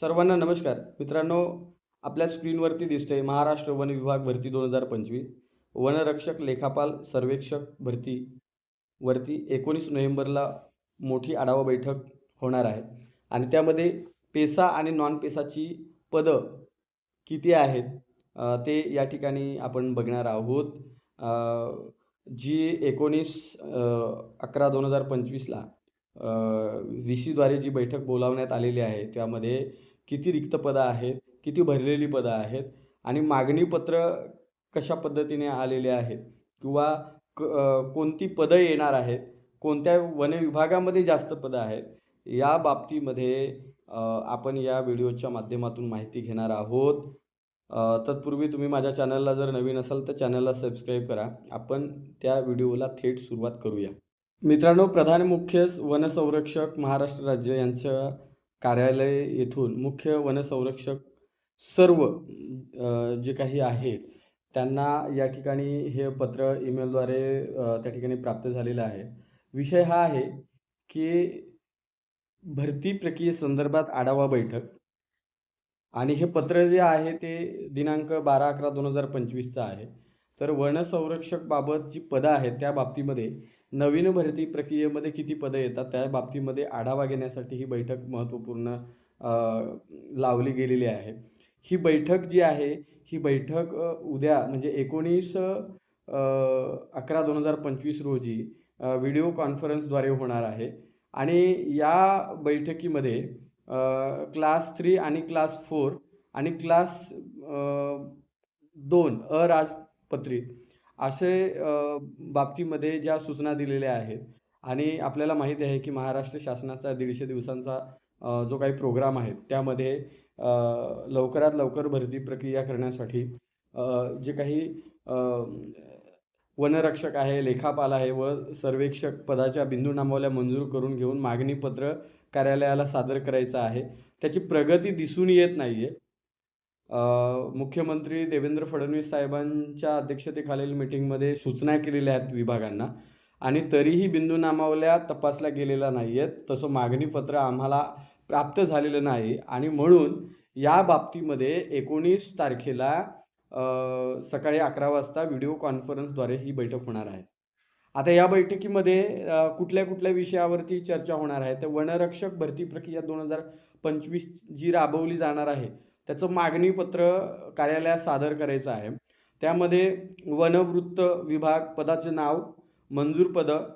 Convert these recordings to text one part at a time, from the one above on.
सर्वांना नमस्कार. मित्रांनो आपल्या स्क्रीनवरती दिसते महाराष्ट्र वन विभाग भरती दोन हजार पंचवीस. वनरक्षक लेखापाल सर्वेक्षक भरती वरती एकोणीस नोव्हेंबरला मोठी आढावा बैठक होणार आहे. आणि त्यामध्ये पेसा आणि नॉन पेसाची पदं किती आहेत ते या ठिकाणी आपण बघणार आहोत. जी एकोणीस अकरा दोन हजार पंचवीसला व्ही सीद्वारे जी बैठक बोलावण्यात आलेली आहे त्यामध्ये किती रिक्त पदं आहेत किती भरलेली पदं आहेत आणि मागणीपत्र कशा पद्धतीने आलेले आहेत किंवा क कोणती पदं येणार आहेत कोणत्या वन विभागामध्ये जास्त पदं आहेत या बाबतीमध्ये आपण या व्हिडिओच्या माध्यमातून माहिती घेणार आहोत. तत्पूर्वी तुम्ही माझ्या चॅनलला जर नवीन असाल तर चॅनलला सबस्क्राईब करा. आपण त्या व्हिडिओला थेट सुरुवात करूया. मित्रांनो प्रधान मुख्य वनसंरक्षक महाराष्ट्र राज्य यांचं कार्यालय येथून मुख्य वनसंरक्षक सर्व जे काही आहेत त्यांना या ठिकाणी हे पत्र ईमेलद्वारे त्या ठिकाणी प्राप्त झालेलं आहे. विषय हा आहे की भरती प्रक्रियेसंदर्भात आढावा बैठक आणि हे पत्र जे आहे ते दिनांक बारा अकरा दोन हजार पंचवीसचं आहे. तर वनसंरक्षकबाबत जी पदं आहेत त्या बाबतीमध्ये नवीन भरती प्रक्रियेमध्ये किती पदं येतात त्या बाबतीमध्ये आढावा घेण्यासाठी ही बैठक महत्त्वपूर्ण लावली गेलेली आहे. ही बैठक जी आहे ही बैठक उद्या म्हणजे एकोणीस अकरा दोन हजार पंचवीस रोजी व्हिडिओ कॉन्फरन्सद्वारे होणार आहे. आणि या बैठकीमध्ये क्लास थ्री आणि क्लास फोर आणि क्लास दोन अराजपत्रित असे बाबतीमध्ये ज्या सूचना दिलेल्या आहेत आणि आपल्याला माहिती आहे की महाराष्ट्र शासनाचा दीडशे दिवसांचा जो काही प्रोग्राम आहे त्यामध्ये लवकरात लवकर भरती प्रक्रिया करण्यासाठी जे काही वनरक्षक आहे लेखापाल आहे व सर्वेक्षक पदाच्या बिंदू नामावल्या मंजूर करून घेऊन मागणीपत्र कार्यालयाला सादर करायचं आहे त्याची प्रगती दिसून येत नाही आहे मुख्यमंत्री देवेंद्र फडणवीस साहेबांच्या अध्यक्षतेखालील मिटिंगमध्ये सूचना केलेल्या आहेत विभागांना आणि तरीही बिंदू नामावल्या तपासल्या गेलेल्या नाही आहेत तसं मागणीपत्र आम्हाला प्राप्त झालेलं नाही आणि म्हणून या बाबतीमध्ये एकोणीस तारखेला सकाळी अकरा वाजता व्हिडिओ कॉन्फरन्सद्वारे ही बैठक होणार आहे. आता या बैठकीमध्ये कुठल्या कुठल्या विषयावरती चर्चा होणार आहे? तर वनरक्षक भरती प्रक्रिया दोन हजार पंचवीस जी राबवली जाणार आहे. त्याचं मागणीपत्र कार्यालयात सादर करायचं आहे. त्यामध्ये वनवृत्त विभाग पदाचे नाव मंजूर पदं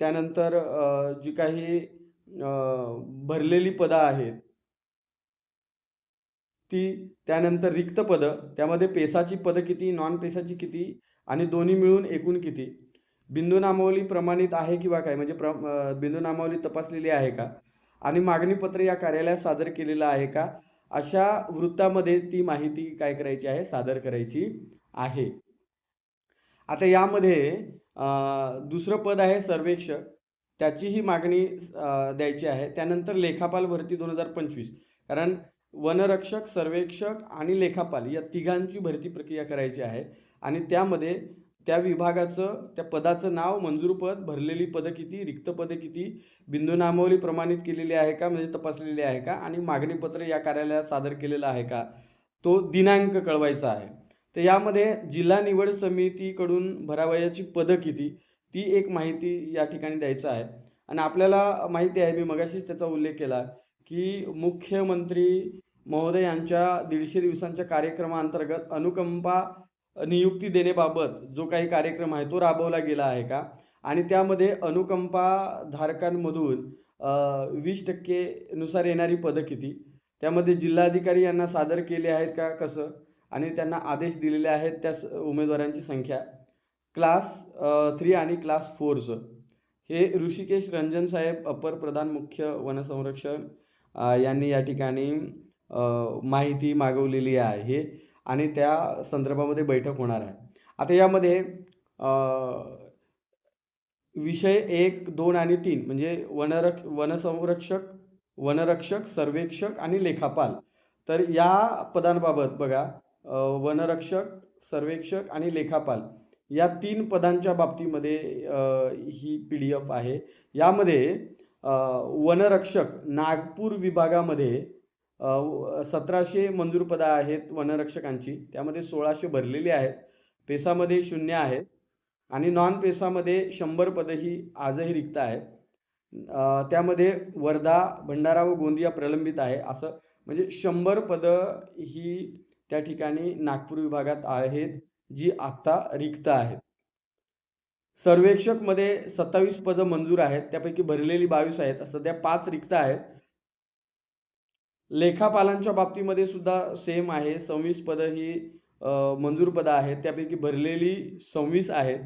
त्यानंतर जी काही भरलेली पदं आहेत ती त्यानंतर रिक्त पदं त्यामध्ये पेसाची पदं किती नॉन पेसाची किती आणि दोन्ही मिळून एकूण किती? बिंदू नामावली प्रमाणित आहे किंवा काय? म्हणजे प्र बिंदू नामावली तपासलेली आहे का? आणि मागणीपत्र या कार्यालयात सादर केलेलं आहे का? अशा वृत्तामध्ये ती माहिती काय करायची आहे? सादर करायची आहे. आता यामध्ये दुसरं पद आहे सर्वेक्षक. त्याचीही मागणी द्यायची आहे. त्यानंतर लेखापाल भरती दोन हजार पंचवीस. कारण वनरक्षक सर्वेक्षक आणि लेखापाल या तिघांची भरती प्रक्रिया करायची आहे. आणि त्यामध्ये त्या विभागाचं त्या पदाचं नाव मंजूर पद भरलेली पदं किती रिक्त पदे किती बिंदू नामावली प्रमाणित केलेली आहे का म्हणजे तपासलेली आहे का आणि मागणीपत्र या कार्यालयात सादर केलेलं आहे का तो दिनांक कळवायचा आहे. तर यामध्ये जिल्हा निवड समितीकडून भरावयाची पदं किती ती एक माहिती या ठिकाणी द्यायचं आहे. आणि आपल्याला माहिती आहे मी मगाशीच त्याचा उल्लेख केला की मुख्यमंत्री महोदय यांच्या दीडशे दिवसांच्या कार्यक्रमाअंतर्गत अनुकंपा नियुक्ती देण्याबाबत जो काही कार्यक्रम आहे तो राबवला गेला आहे का? आणि त्यामध्ये अनुकंपा धारकांमधून वीस टक्केनुसार येणारी पदं किती? त्यामध्ये जिल्हाधिकारी यांना सादर केले आहेत का? कसं? आणि त्यांना आदेश दिलेले आहेत त्या उमेदवारांची संख्या? क्लास थ्री आणि क्लास फोरचं. हे ऋषिकेश रंजन साहेब अपर प्रधान मुख्य वनसंरक्षण यांनी या ठिकाणी माहिती मागवलेली आहे. आणि त्या संदर्भामध्ये बैठक होणार आहे. आता यामध्ये विषय एक दोन आणि तीन म्हणजे वनरक्ष वनसंरक्षक वनरक्षक सर्वेक्षक आणि लेखापाल. तर या पदांबाबत बघा वनरक्षक सर्वेक्षक आणि लेखापाल या तीन पदांच्या बाबतीमध्ये ही पी डी एफ आहे. यामध्ये वनरक्षक नागपूर विभागामध्ये सतराशे मंजूर पदं आहेत वनरक्षकांची. त्यामध्ये सोळाशे भरलेली आहेत. पेसामध्ये शून्य आहेत. आणि नॉन पेसामध्ये शंभर पदं ही आजही रिक्त आहेत. त्यामध्ये वर्धा भंडारा व गोंदिया प्रलंबित आहे. असं म्हणजे शंभर पदं ही त्या ठिकाणी नागपूर विभागात आहेत जी आत्ता रिक्त आहेत. सर्वेक्षकमध्ये सत्तावीस पदं मंजूर आहेत. त्यापैकी भरलेली बावीस आहेत. सध्या पाच रिक्त आहेत. लेखापालांच्या बाबतीमध्ये सुद्धा सेम आहे. सव्वीस पदं ही मंजूर पदं आहेत. त्यापैकी भरलेली सव्वीस आहेत.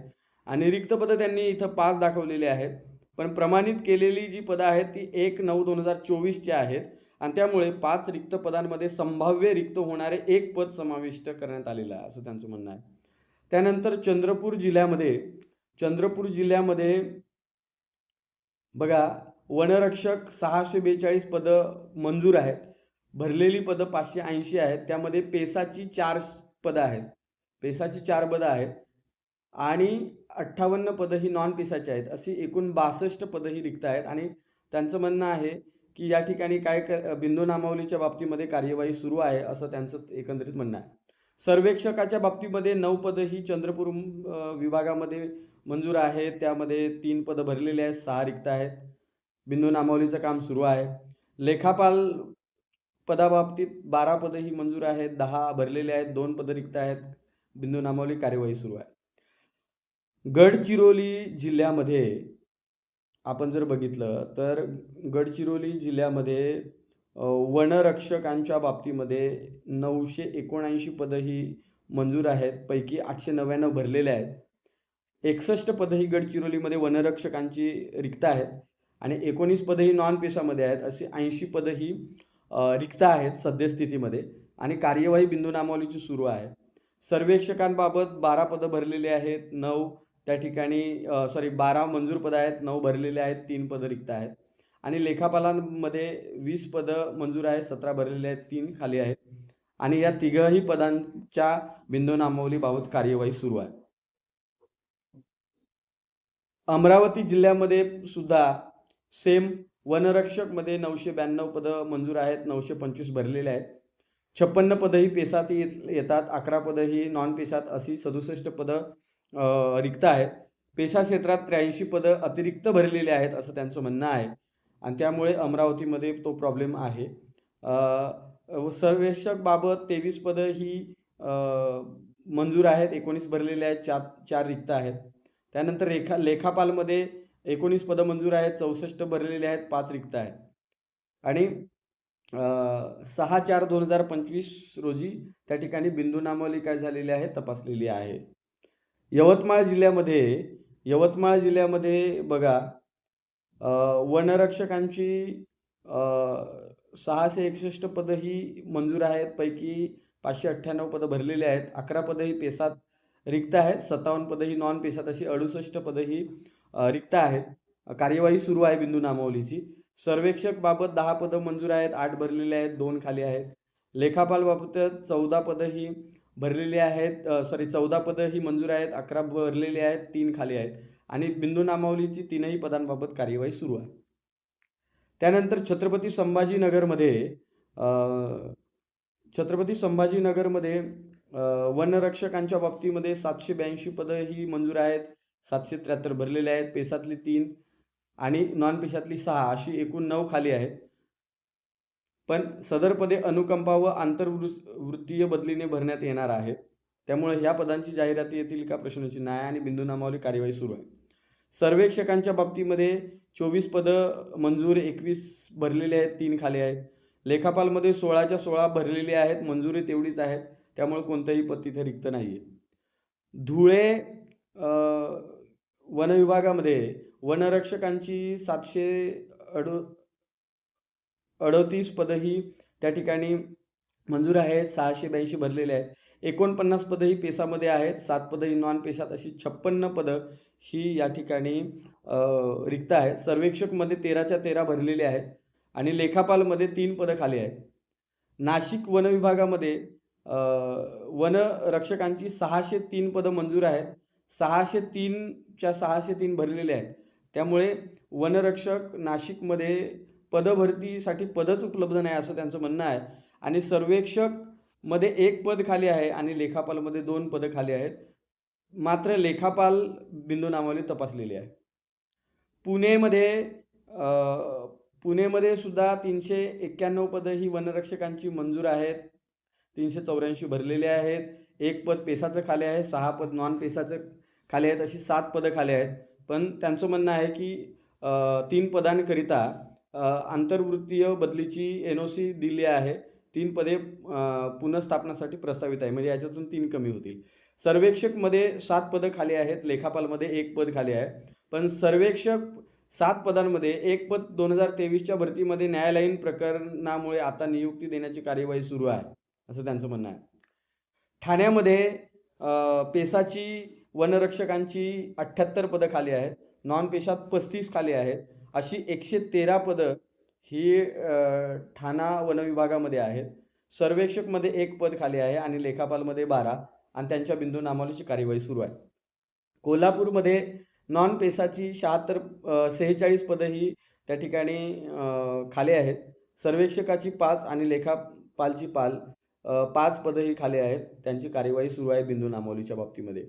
आणि रिक्त पदं त्यांनी इथं पाच दाखवलेली आहेत. पण प्रमाणित केलेली जी पदं आहेत ती एक नऊ दोन हजार चोवीसची आहेत. आणि त्यामुळे पाच रिक्त पदांमध्ये संभाव्य रिक्त होणारे एक पद समाविष्ट करण्यात आलेलं आहे असं त्यांचं म्हणणं आहे. त्यानंतर चंद्रपूर जिल्ह्यामध्ये चंद्रपूर जिल्ह्यामध्ये बघा वनरक्षक सहाशे बेचाळीस पदं मंजूर आहेत. भरलेली पदं पाचशे ऐंशी आहेत. त्यामध्ये पेसाची चार पदं आहेत. पेसाची चार पदं आहेत. आणि अठ्ठावन्न पदं ही नॉन पेसाची आहेत. अशी एकूण बासष्ट पदं ही रिक्त आहेत. आणि त्यांचं म्हणणं आहे की या ठिकाणी काय क बिंदू नामावलीच्या बाबतीमध्ये कार्यवाही सुरू आहे असं त्यांचं एकंदरीत म्हणणं आहे. सर्वेक्षकाच्या बाबतीमध्ये नऊ पदं ही चंद्रपूर विभागामध्ये मंजूर आहेत. त्यामध्ये तीन पदं भरलेली आहेत. सहा रिक्त आहेत. बिंदू नामावलीचं काम सुरू आहे. लेखापाल पदाबाबतीत बारा पदं ही मंजूर आहेत दहा भरलेले आहेत दोन पदं रिक्त आहेत बिंदू नामावली कार्यवाही सुरू आहे. गडचिरोली जिल्ह्यामध्ये आपण जर बघितलं तर गडचिरोली जिल्ह्यामध्ये वनरक्षकांच्या बाबतीमध्ये नऊशे एकोणऐंशी पदं ही मंजूर आहेत पैकी आठशे नव्याण्णव भरलेले आहेत. एकसष्ट पदं ही गडचिरोलीमध्ये वनरक्षकांची रिक्त आहेत आणि एकोणीस पदं ही नॉन पेशामध्ये आहेत अशी ऐंशी पदं ही रिक्त आहेत सद्यस्थितीमध्ये आणि कार्यवाही बिंदू नामावलीची सुरू आहे. सर्वेक्षकांबाबत बारा पदं भरलेली आहेत नऊ त्या ठिकाणी सॉरी बारा मंजूर पदं आहेत नऊ भरलेले आहेत तीन पदं रिक्त आहेत. आणि लेखापालांमध्ये वीस पदं मंजूर आहेत सतरा भरलेले आहेत तीन खाली आहेत. आणि या तिघही पदांच्या बिंदू नामावलीबाबत कार्यवाही सुरू आहे. अमरावती जिल्ह्यामध्ये सुद्धा सेम वनरक्षकमध्ये नऊशे ब्याण्णव पदं मंजूर आहेत नऊशे पंचवीस भरलेले आहेत. छप्पन्न पदं ही पेसात येत येतात अकरा पदं ही नॉन पेसात अशी सदुसष्ट पदं रिक्त आहेत. पेशा क्षेत्रात त्र्याऐंशी पदं अतिरिक्त भरलेले आहेत असं त्यांचं म्हणणं आहे. आणि त्यामुळे अमरावतीमध्ये तो प्रॉब्लेम आहे. अ, सर्वेक्षकबाबत तेवीस पदं ही मंजूर आहेत एकोणीस भरलेले आहेत चार चार रिक्त आहेत. त्यानंतर रेखा लेखापालमध्ये एकोणीस पदं मंजूर आहेत चौसष्ट भरलेले आहेत पाच रिक्त आहेत. आणि सहा चार दोन हजार पंचवीस रोजी त्या ठिकाणी बिंदू नामावली काय झालेली आहे तपासलेली आहे. यवतमाळ जिल्ह्यामध्ये यवतमाळ जिल्ह्यामध्ये बघा वनरक्षकांची सहाशे एकसष्ट पदं ही मंजूर आहेत पैकी पाचशे अठ्ठ्याण्णव पदं भरलेली आहेत. अकरा पदं ही पेसात रिक्त आहेत सत्तावन्न पदं ही नॉन पेसात अशी अडुसष्ट पदं ही रिक्त आहेत कार्यवाही सुरू आहे बिंदू नामावलीची. सर्वेक्षक बाबत दहा पदं मंजूर आहेत आठ भरलेले आहेत दोन खाली आहेत. लेखापाल बाबत चौदा पदं ही भरलेली आहेत सॉरी चौदा पदं ही मंजूर आहेत अकरा भरलेली आहेत तीन खाली आहेत. आणि बिंदू नामावलीची तीनही पदांबाबत कार्यवाही सुरू आहे. त्यानंतर छत्रपती संभाजीनगरमध्ये छत्रपती संभाजीनगरमध्ये वनरक्षकांच्या बाबतीमध्ये सातशे ब्याऐंशी पदं ही मंजूर आहेत. सातशे त्र्याहत्तर भरलेले आहेत पेसातली तीन आणि नॉन पेशातली सहा अशी एकूण नऊ खाली आहेत. पण सदर पदे अनुकंपा व आंतरवृ वृत्तीय बदलीने भरण्यात येणार आहेत. त्यामुळे ह्या पदांची जाहिराती येतील का प्रश्नचिन्ह आहे आणि बिंदू नामावली कार्यवाही सुरू आहे. सर्वेक्षकांच्या बाबतीमध्ये चोवीस पदं मंजूर एकवीस भरलेले आहेत तीन खाली आहेत. लेखापालमध्ये सोळाच्या सोळा भरलेली आहेत मंजुरी तेवढीच आहेत. त्यामुळे कोणतंही पद तिथे रिक्त नाही आहे धुळे वनविभागामध्ये वनरक्षकांची सातशे अडो अडोतीस पदं ही त्या ठिकाणी मंजूर आहेत. सहाशे ब्याऐंशी भरलेले आहेत. एकोणपन्नास पदं ही पेसामध्ये आहेत. सात पदं ही नॉन पेशात अशी छप्पन्न पदं ही या ठिकाणी रिक्त आहेत. सर्वेक्षकमध्ये तेराच्या तेरा भरलेले आहेत आणि लेखापालमध्ये तीन पदं खाली आहेत. नाशिक वनविभागामध्ये वनरक्षकांची सहाशे तीन पदं मंजूर आहेत. सहाशे तीनच्या सहाशे तीन भरलेले आहेत. त्यामुळे वनरक्षक नाशिकमध्ये पदभरतीसाठी पदच उपलब्ध नाही असं त्यांचं म्हणणं आहे. आणि सर्वेक्षकमध्ये एक पद खाली आहे आणि लेखापालमध्ये दोन पदं खाली आहेत. मात्र लेखापाल बिंदू नामावली तपासलेली आहे. पुणेमध्ये पुणेमध्ये सुद्धा तीनशे एक्क्याण्णव पदं ही वनरक्षकांची मंजूर आहेत. तीनशे चौऱ्याऐंशी भरलेले आहेत. एक पद पेसाचं खाली आहे सहा पद नॉन पेसाचं खाली आहेत अशी सात पदं खाली आहेत. पण त्यांचं म्हणणं आहे की तीन पदांकरिता आंतरवृत्तीय बदलीची एन ओ सी दिली आहे. तीन पदे पुनर्स्थापनासाठी प्रस्तावित आहे. म्हणजे याच्यातून तीन कमी होतील. सर्वेक्षकमध्ये सात पदं खाली आहेत. लेखापालमध्ये एक पद खाली आहे. पण सर्वेक्षक सात पदांमध्ये एक पद दोन हजार तेवीसच्या भरतीमध्ये न्यायालयीन प्रकरणामुळे आता नियुक्ती देण्याची कार्यवाही सुरू आहे. असं त्यांचं म्हणणं आहे. ठाण्यामध्ये पेसाची वनरक्षकांची अठ्ठ्याहत्तर पदं खाली आहेत. नॉन पेशात पस्तीस खाली आहेत. अशी एकशे तेरा पदं ही ठाणा वनविभागामध्ये आहेत. सर्वेक्षकमध्ये एक पद खाली आहे आणि लेखापालमध्ये बारा आणि त्यांच्या बिंदू नामावलीची कार्यवाही सुरू आहे. कोल्हापूरमध्ये नॉन पेसाची शहात्तर सेहेचाळीस पदं ही त्या ठिकाणी खाली आहेत. सर्वेक्षकाची पाच आणि लेखापालची पाल पाच पदं ही खाली आहेत. त्यांची कार्यवाही सुरू आहे बिंदू नामावलीच्या बाबतीमध्ये.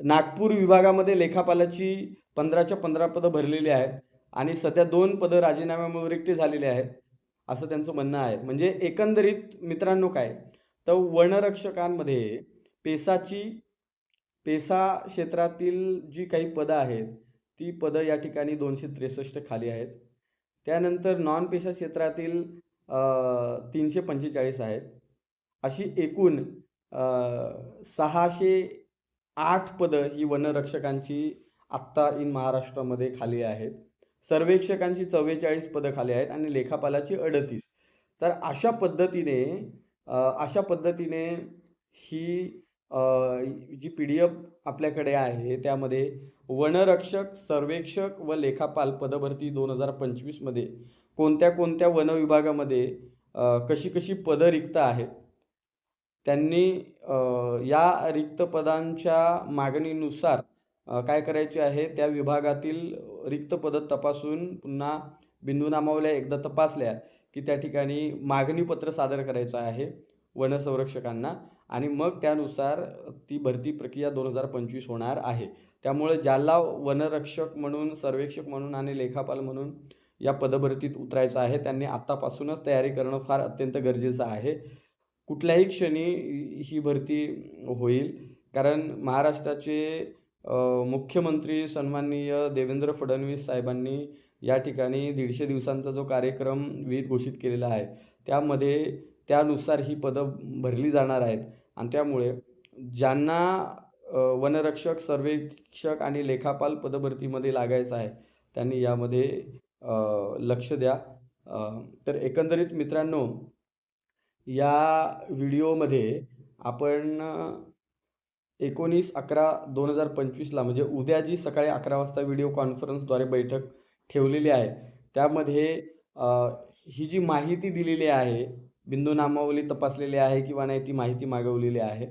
नागपूर विभागामध्ये लेखापालाची पंधराच्या पंधरा पदं भरलेली आहेत आणि सध्या दोन पदं राजीनाम्यामुळे रिक्त झालेली आहेत असं त्यांचं म्हणणं आहे. म्हणजे एकंदरीत मित्रांनो काय? तर वनरक्षकांमध्ये पेसाची पेसा क्षेत्रातील जी काही पदं आहेत ती पदं या ठिकाणी दोनशे त्रेसष्ट खाली आहेत. त्यानंतर नॉन पेशा क्षेत्रातील तीनशे पंचेचाळीस आहेत. अशी एकूण सहाशे आठ पदं ही वनरक्षकांची आत्ता इन महाराष्ट्रामध्ये खाली आहेत. सर्वेक्षकांची चव्वेचाळीस पदं खाली आहेत आणि लेखापालाची अडतीस. तर अशा पद्धतीने अशा पद्धतीने ही जी पी डी एफ आपल्याकडे आहे त्यामध्ये वनरक्षक सर्वेक्षक व लेखापाल पदभरती दोन हजार पंचवीसमध्ये कोणत्या कोणत्या वनविभागामध्ये कशी कशी पदं रिक्त आहेत त्यांनी या रिक्त पदांच्या मागणीनुसार काय करायचे आहे त्या विभागातील रिक्त पदं तपासून पुन्हा बिंदू नामावल्या एकदा तपासल्या की त्या ठिकाणी मागणीपत्र सादर करायचं आहे वनसंरक्षकांना आणि मग त्यानुसार ती भरती प्रक्रिया दोन हजार पंचवीस होणार आहे. त्यामुळे ज्याला वनरक्षक म्हणून सर्वेक्षक म्हणून आणि लेखापाल म्हणून या पदभरतीत उतरायचं आहे त्यांनी आत्तापासूनच तयारी करणं फार अत्यंत गरजेचं आहे. कुठल्याही क्षणी ही भरती होईल. कारण महाराष्ट्राचे मुख्यमंत्री सन्माननीय देवेंद्र फडणवीस साहेबांनी या ठिकाणी दीडशे दिवसांचा जो कार्यक्रम विहित घोषित केलेला आहे त्यामध्ये त्यानुसार ही पदं भरली जाणार आहेत. आणि त्यामुळे ज्यांना वनरक्षक सर्वेक्षक आणि लेखापाल पदभरतीमध्ये लागायचं आहे त्यांनी यामध्ये लक्ष द्या. तर एकंदरीत मित्रांनो या व्हिडिओमध्ये आपण एकोणीस अकरा दोन हजार पंचवीसला म्हणजे उद्या जी सकाळी अकरा वाजता व्हिडिओ कॉन्फरन्सद्वारे बैठक ठेवलेली आहे. त्यामध्ये ही जी माहिती दिलेली आहे बिंदू नामावली तपासलेली आहे किंवा नाही ती माहिती मागवलेली आहे.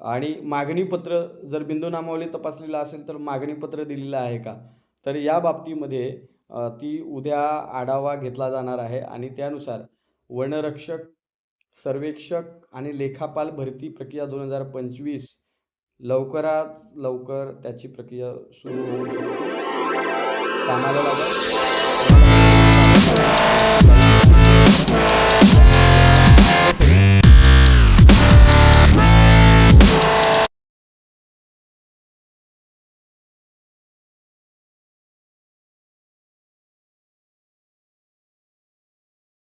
आणि मागणीपत्र जर बिंदू नामावली तपासलेलं असेल तर मागणीपत्र दिलेलं आहे का? तर या बाबतीमध्ये ती उद्या आढावा घेतला जाणार आहे आणि त्यानुसार वनरक्षक सर्वेक्षक आणि लेखापाल भरती प्रक्रिया दोन हजार पंचवीस. लवकरात लवकर त्याची प्रक्रिया सुरू होऊ शकते. कामाला लागा